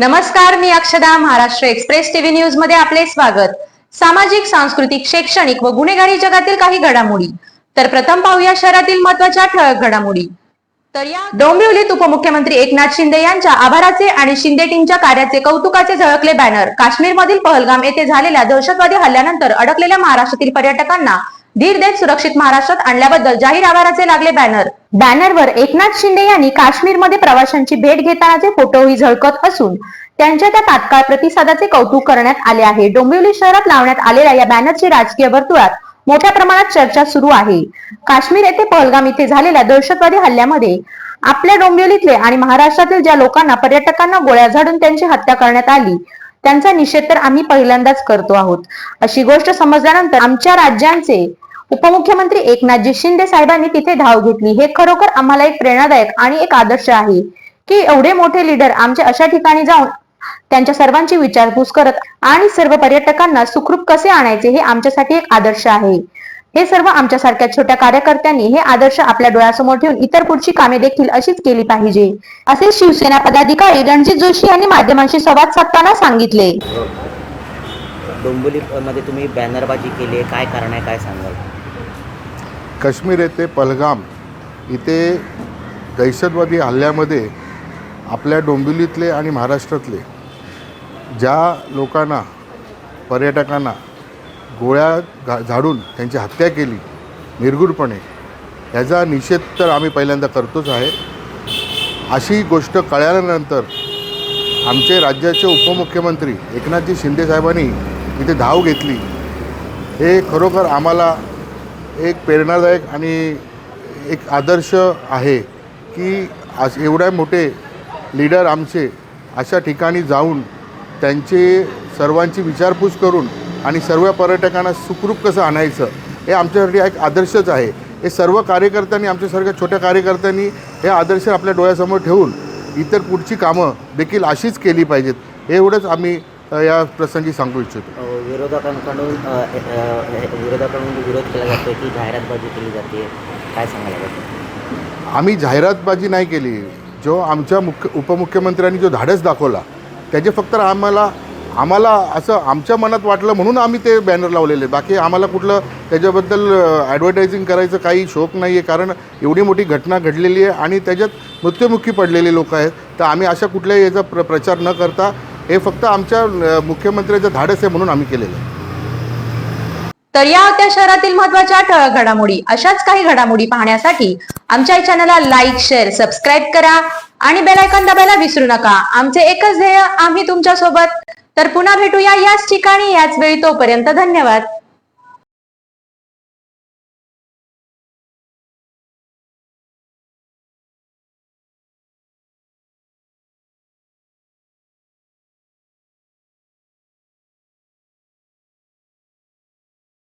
नमस्कार मी अक्षदा Maharashtra express TV न्यूजमध्ये आपले स्वागत. सामाजिक सांस्कृतिक शैक्षणिक व गुन्हेगारी जगातील काही घडामोडी. तर प्रथम पाहूया शहरातील महत्त्वाच्या ठळक घडामोडी. तर या डोंबिवलीत उपमुख्यमंत्री एकनाथ शिंदे यांच्या आभाराचे आणि शिंदे टीमच्या कार्याचे कौतुकाचे झळकले बॅनर. काश्मीरमधील पहलगाम येथे झालेल्या दहशतवादी हल्ल्यानंतर अडकलेल्या महाराष्ट्रातील पर्यटकांना धीर देत सुरक्षित महाराष्ट्रात आणल्याबद्दल जाहीर आभाराचे लागले बॅनर. बॅनरवर एकनाथ शिंदे यांनी काश्मीरमध्ये प्रवाशांची भेट घेतानाचे फोटोही झळकत असून त्यांच्या त्या तात्काळ प्रतिसादाचे कौतुक करण्यात आले आहे. डोंबिवली शहरात लावण्यात आलेल्या या बॅनरची राजकीय वर्तुळात मोठ्या प्रमाणात चर्चा सुरू आहे. काश्मीर येथे पहलगाम इथे झालेल्या दहशतवादी हल्ल्यामध्ये आपल्या डोंबिवलीतले आणि महाराष्ट्रातील ज्या लोकांना पर्यटकांना गोळ्या झाडून त्यांची हत्या करण्यात आली त्यांचा निषेध तर आम्ही पहिल्यांदाच करतो आहोत. अशी गोष्ट समजल्यानंतर आमच्या राज्यांचे उपमुख्यमंत्री एकनाथजी शिंदे साहेबांनी तिथे धाव घेतली. हे खरोखर आम्हाला एक प्रेरणादायक आणि एक आदर्श आहे की एवढे मोठे लीडर आमच्या अशा ठिकाणी जाऊन त्यांच्या सर्वांची विचारपूस करत आणि सर्व पर्यटकांना सुखरूप कसे आणायचे हे आमच्यासाठी एक आदर्श आहे. हे सर्व आमच्यासारख्या छोट्या कार्यकर्त्यांनी हे आदर्श आपल्या डोळ्यासमोर ठेवून इतर पुढची कामे देखील अशीच केली पाहिजे. असे शिवसेना पदाधिकारी रणजित जोशी यांनी माध्यमांशी संवाद साधताना सांगितले. डोंबिवलीमध्ये तुम्ही बॅनरबाजी केली काय कारण आहे? काय सांगाल? काश्मीर येथे पहलगाम इथे दहशतवादी हल्ल्यामध्ये आपल्या डोंबिवलीतले आणि महाराष्ट्रातले ज्या लोकांना पर्यटकांना गोळ्या घा झाडून त्यांची हत्या केली निर्गुणपणे ह्याचा निषेध तर आम्ही पहिल्यांदा करतोच आहे. अशी गोष्ट कळल्यानंतर आमचे राज्याचे उपमुख्यमंत्री एकनाथजी शिंदेसाहेबांनी इथे धाव घेतली. हे खरोखर आम्हाला एक प्रेरणादायक आणि एक आदर्श आहे की आज एवढ्या मोठे लीडर आमचे अशा ठिकाणी जाऊन त्यांचे सर्वांची विचारपूस करून आणि सर्व पर्यटकांना सुखरूप कसं आणायचं हे आमच्यासाठी एक आदर्शच आहे. हे सर्व कार्यकर्त्यांनी आमच्यासारख्या छोट्या कार्यकर्त्यांनी हे आदर्श आपल्या डोळ्यासमोर ठेवून इतर पुढची कामं देखील अशीच केली पाहिजेत. हे एवढंच आम्ही या प्रसंगी सांगू इच्छितो. विरोधकांकडून विरोधकांकडून विरोध केला जातो की जाहिरातबाजी केली जाते काय सांगायला पाहिजे आम्ही जाहिरातबाजी नाही केली. जो आमच्या मुख्य उपमुख्यमंत्र्यांनी जो धाडस दाखवला त्याचे फक्त आम्हाला आम्हाला असं आमच्या मनात वाटलं म्हणून आम्ही ते बॅनर लावलेले. बाकी आम्हाला कुठलं त्याच्याबद्दल ॲडव्हर्टायझिंग करायचं काही शौक नाही आहे कारण एवढी मोठी घटना घडलेली आहे आणि त्याच्यात मृत्युमुखी पडलेले लोक आहेत. तर आम्ही अशा कुठल्याही याचा प्र प्रचार न करता हे फक्त आमच्या मुख्यमंत्र्याचं धाडस आहे म्हणून आम्ही केलेलं आहे. तर या होत्या शहरातील महत्त्वाच्या ठळक घडामोडी. अशाच काही घडामोडी पाहण्यासाठी आमच्या चॅनलला लाईक शेअर सबस्क्राईब करा आणि बेलायकॉन दाबायला विसरू नका. आमचे एकच ध्येय आम्ही तुमच्यासोबत तर पुन्हा भेटूया याच ठिकाणी याच वेळी तोपर्यंत धन्यवाद.